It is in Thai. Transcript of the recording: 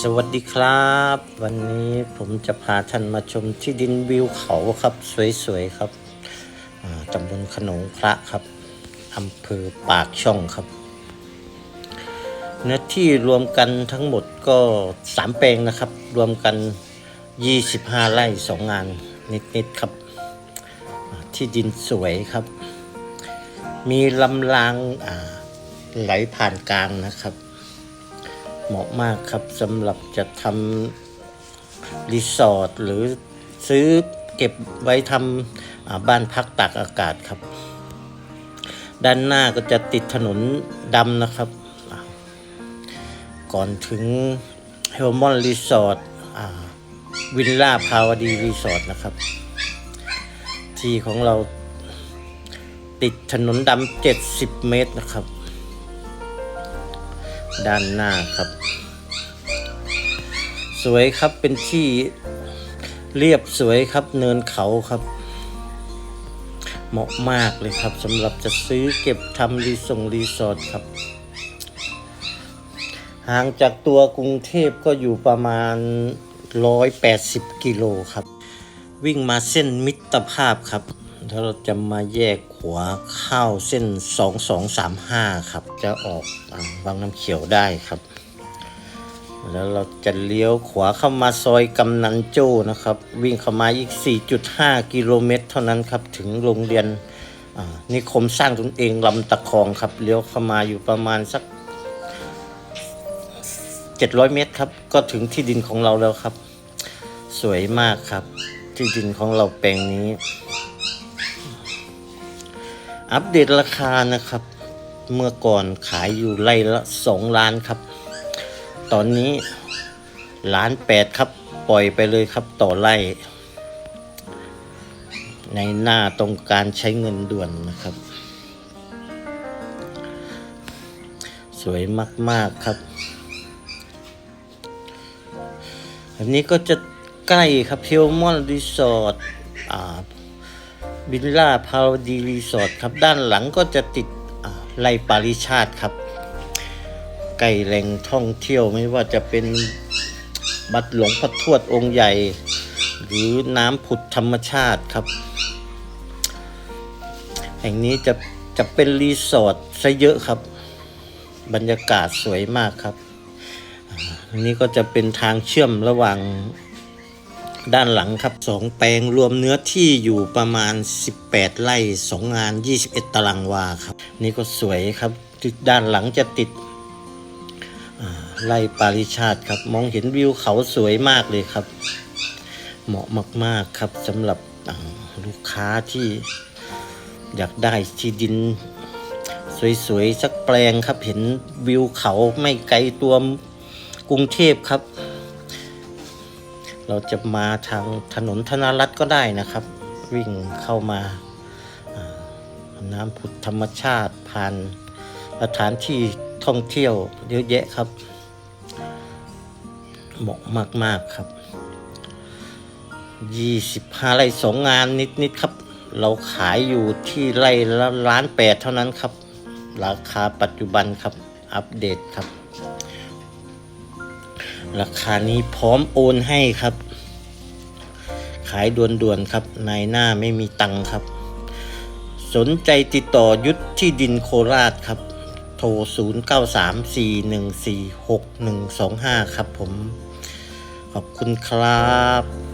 สวัสดีครับ วันนี้ผมจะพาท่านมาชมที่ดินวิวเขาครับ สวยๆครับตำบลขนงพระครับอำเภอปากช่องครับ เนื้อที่รวมกันทั้งหมดก็สามแปลงนะครับ รวมกัน 25 ไร่สองงานนิดๆครับ ที่ดินสวยครับ มีลำรางไหลผ่านกลางนะครับ เหมาะมากครับสำหรับจะทำรีสอร์ทหรือซื้อเก็บไว้ทำบ้านพักตากอากาศครับ ด้านหน้าก็จะติดถนนดำนะครับ ก่อนถึงเฮลมอนรีสอร์ทวิลล่าพาวดีรีสอร์ทนะครับ ที่ของเราติดถนนดำ70 เมตรนะครับ ด้านหน้าครับ สวยครับเป็นที่เรียบสวยครับเนินเขาครับ เหมาะมากเลยครับสำหรับจะซื้อเก็บทำรีสอร์ทรีสอร์ทครับ ห่างจากตัวกรุงเทพก็อยู่ประมาณ 180 กิโลครับ วิ่งมาเส้นมิตรภาพครับ แล้วเราจะมาแยกขวาเข้าเส้น 2235 ครับ จะออกอาวังน้ำเขียวได้ครับ แล้วเราจะเลี้ยวขวาเข้ามาซอยกำนันโจ้นะครับ วิ่งเข้ามาอีก 4.5 กิโลเมตร เท่านั้นครับ ถึงโรงเรียนอ่านิคมสร้างตนเองลำตะคองครับ เลี้ยวเข้ามาอยู่ประมาณสัก 700 เมตรครับ ก็ถึงที่ดินของเราแล้วครับ สวยมากครับ ที่ดินของเราแปลงนี้ อัปเดตราคานะครับ เมื่อก่อนขายอยู่ไร่ละสองล้านครับ ตอนนี้ล้านแปดครับ ปล่อยไปเลยครับต่อไร่ ในหน้าตรงการใช้เงินด่วนนะครับ สวยมาก ๆ ครับ อันนี้ก็จะใกล้ครับเทลมอนรีสอร์ทอ่า วิลล่าพาวดีรีสอร์ทครับ ด้านหลังก็จะติดไลปาริชาติครับใกล้แหล่งท่องเที่ยวไม่ว่าจะเป็นบัดหลงพระทวดองค์ใหญ่ หรือน้ำผุดธรรมชาติครับ แห่งนี้จะจะเป็นรีสอร์ทซะเยอะครับ บรรยากาศสวยมากครับนนี้ก็จะเป็นทางเชื่อมระหว่าง ด้านหลังครับสองแปลงรวมเนื้อที่อยู่ประมาณ 18 ไร่สองงาน 21 ตารางวาครับ นี่ก็สวยครับ ด้านหลังจะติดไร่ปาริชาติครับ มองเห็นวิวเขาสวยมากเลยครับ เหมาะมาก ๆครับสำหรับลูกค้าที่อยากได้ที่ดิน สวย ๆ สักแปลงครับ เห็นวิวเขาไม่ไกลตัวกรุงเทพครับ เราจะมาทางถนนธนรัตก็ได้นะครับ วิ่งเข้ามาน้ำผุดธรรมชาติผ่านสถานที่ท่องเที่ยวเยอะแยะครับ เหมาะมาก ๆ ครับ25ไร่สองงานนิด ๆ ครับ เราขายอยู่ที่ไร่ละล้านแปดเท่านั้นครับ ราคาปัจจุบันครับ อัปเดตครับ ราคานี้พร้อมโอนให้ครับ ขายด่วนๆครับนายหน้าไม่มีตังค์ครับ สนใจติดต่อยุทธที่ดินโคราชครับ โทร 0934146125 ครับผม ขอบคุณครับ